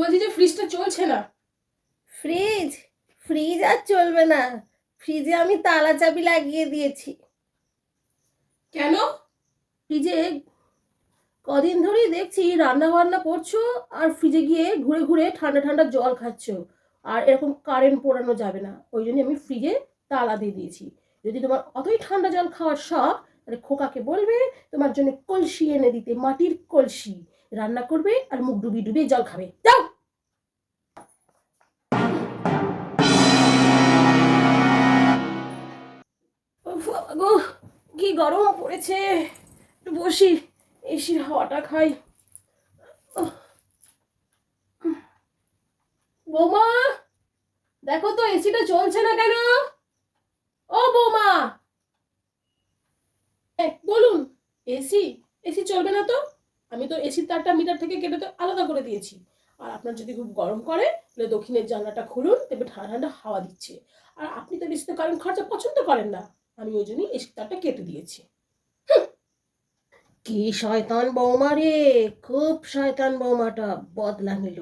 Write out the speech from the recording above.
বলছি যে ফ্রিজটা চলছে না। ফ্রিজ ফ্রিজ আর চলবে না। ফ্রিজে আমি তালা চাবি লাগিয়ে দিয়েছি। কেন? ফ্রিজে কদিন ধরেই দেখছি রান্না বান্না করছ আর ফ্রিজে গিয়ে ঘুরে ঘুরে ঠান্ডা ঠান্ডা জল খাচ্ছ। আর এরকম কারেন্ট পোড়ানো যাবে না। ওই জন্য আমি ফ্রিজে তালা দিয়ে দিয়েছি। যদি তোমার অতই ঠান্ডা জল খাওয়ার শখ তাহলে খোকাকে বলবে তোমার জন্য কলসি এনে দিতে মাটির কলসি। রান্না করবে আর মুখ ডুবিয়ে ডুবিয়ে জল খাবে। যাও! কি গরম পড়েছে। একটু বসি এসির হাওয়াটা খাই। বৌমা, দেখো তো এসিটা চলছে না কেন? ও বৌমা! বলুন এসি এসি চলবে না তো? আমি তো এসির তারটা মিটার থেকে কেটে তো আলাদা করে দিয়েছি। আর আপনার যদি খুব গরম করে, তাহলে দক্ষিণের জানলাটা খুলুন, দেখবে ঠান্ডা ঠান্ডা হাওয়া দিচ্ছে। আর আপনি তো বেশি তো কারেন্ট খরচা পছন্দ করেন না। আমি ওই জন্যই এসির তারটা কেটে দিয়েছি। কি শয়তান বৌমা রে! খুব শয়তান বৌমাটা বদলা নিল।